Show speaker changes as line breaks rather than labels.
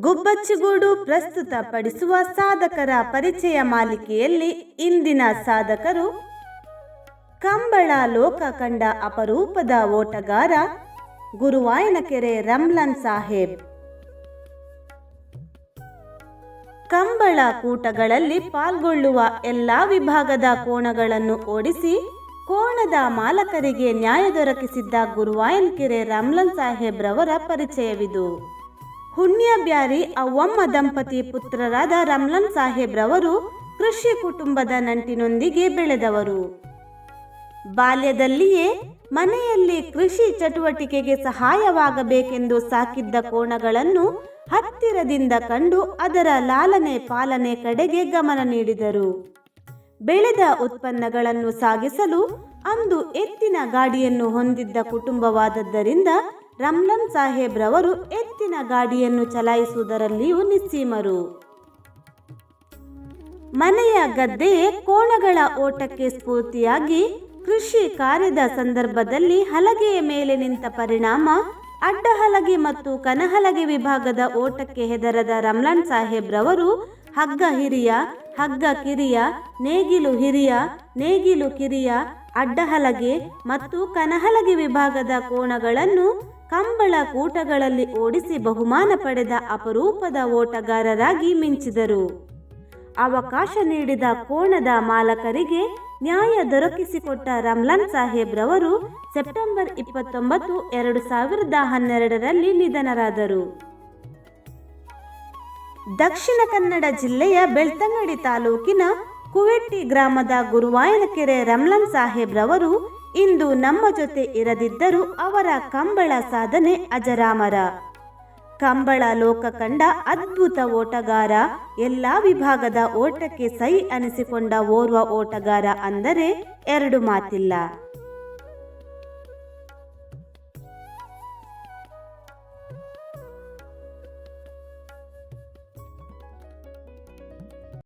ಗುಬ್ಬಚ್ಚಿಗೂಡು ಪ್ರಸ್ತುತಪಡಿಸುವ ಸಾಧಕರ ಪರಿಚಯ ಮಾಲಿಕೆಯಲ್ಲಿ ಇಂದಿನ ಸಾಧಕರು ಕಂಬಳ ಲೋಕ ಕಂಡ ಅಪರೂಪದ ಓಟಗಾರ ಗುರುವಾಯನಕೆರೆ ರಮ್ಲನ್ ಸಾಹೇಬ್. ಕಂಬಳ ಕೂಟಗಳಲ್ಲಿ ಪಾಲ್ಗೊಳ್ಳುವ ಎಲ್ಲಾ ವಿಭಾಗದ ಕೋಣಗಳನ್ನು ಓಡಿಸಿ ಕೋಣದ ಮಾಲಕರಿಗೆ ನ್ಯಾಯ ದೊರಕಿಸಿದ್ದ ಗುರುವಾಯನ್ಕೆರೆ ರಮ್ಲನ್ ಸಾಹೇಬ್ರವರ ಪರಿಚಯವಿದು. ಹುಣ್ಯಬ್ಯಾರಿ ಅವ್ವಮ್ಮ ದಂಪತಿ ಪುತ್ರರಾದ ರಮ್ಲನ್ ಸಾಹೇಬ್ರವರು ಕೃಷಿ ಕುಟುಂಬದ ನಂಟಿನೊಂದಿಗೆ ಬೆಳೆದವರು. ಬಾಲ್ಯದಲ್ಲಿಯೇ ಮನೆಯಲ್ಲಿ ಕೃಷಿ ಚಟುವಟಿಕೆಗೆ ಸಹಾಯವಾಗಬೇಕೆಂದು ಸಾಕಿದ್ದ ಕೋಣಗಳನ್ನು ಹತ್ತಿರದಿಂದ ಕಂಡು ಅದರ ಲಾಲನೆ ಪಾಲನೆ ಕಡೆಗೆ ಗಮನ ನೀಡಿದರು. ಬೆಳೆದ ಉತ್ಪನ್ನಗಳನ್ನು ಸಾಗಿಸಲು ಅಂದು ಎತ್ತಿನ ಗಾಡಿಯನ್ನು ಹೊಂದಿದ್ದ ಕುಟುಂಬವಾದದ್ದರಿಂದ ರಮ್ಲನ್ ಸಾಹೇಬ್ರವರು ಎತ್ತಿನ ಗಾಡಿಯನ್ನು ಚಲಾಯಿಸುವುದರಲ್ಲಿಯೂ ನಿಸ್ಸೀಮರು. ಮನೆಯ ಗದ್ದೆ ಕೋಣಗಳ ಓಟಕ್ಕೆ ಸ್ಫೂರ್ತಿಯಾಗಿ ಕೃಷಿ ಕಾರ್ಯದ ಸಂದರ್ಭದಲ್ಲಿ ಹಲಗೆಯ ಮೇಲೆ ನಿಂತ ಪರಿಣಾಮ ಅಡ್ಡಹಲಗೆ ಮತ್ತು ಕನಹಲಗೆ ವಿಭಾಗದ ಓಟಕ್ಕೆ ಹೆದರದ ರಮ್ಲಾನ್ ಸಾಹೇಬ್ರವರು ಹಗ್ಗ ಹಿರಿಯ, ಹಗ್ಗ ಕಿರಿಯ, ನೇಗಿಲು ಹಿರಿಯ, ನೇಗಿಲು ಕಿರಿಯ ಅಡ್ಡಹಲಗೆ ಮತ್ತು ಕನಹಲಗೆ ವಿಭಾಗದ ಕೋಣಗಳನ್ನು ಕಂಬಳ ಕೂಟಗಳಲ್ಲಿ ಓಡಿಸಿ ಬಹುಮಾನ ಪಡೆದ ಅಪರೂಪದ ಓಟಗಾರರಾಗಿ ಮಿಂಚಿದರು. ಅವಕಾಶ ನೀಡಿದ ಕೋಣದ ಮಾಲಕರಿಗೆ ನ್ಯಾಯ ದೊರಕಿಸಿಕೊಟ್ಟ ರಮ್ಲಾನ್ ಸಾಹೇಬ್ರವರು ಸೆಪ್ಟೆಂಬರ್ ಇಪ್ಪತ್ತೊಂಬತ್ತು, ಎರಡು ಸಾವಿರದ ಹನ್ನೆರಡರಲ್ಲಿ ನಿಧನರಾದರು. ದಕ್ಷಿಣ ಕನ್ನಡ ಜಿಲ್ಲೆಯ ಬೆಳ್ತಂಗಡಿ ತಾಲೂಕಿನ ಕುವೆಟ್ಟಿ ಗ್ರಾಮದ ಗುರುವಾಯನಕೆರೆ ರಮ್ಲಾನ್ ಸಾಹೇಬ್ರವರು ಇಂದು ನಮ್ಮ ಜೊತೆ ಇರದಿದ್ದರೂ ಅವರ ಕಂಬಳ ಸಾಧನೆ ಅಜರಾಮರ. ಕಂಬಳ ಲೋಕ ಕಂಡ ಅದ್ಭುತ ಓಟಗಾರ, ಎಲ್ಲ ವಿಭಾಗದ ಓಟಕ್ಕೆ ಸೈ ಅನಿಸಿಕೊಂಡ ಓರ್ವ ಓಟಗಾರ ಅಂದರೆ ಎರಡು ಮಾತಿಲ್ಲ.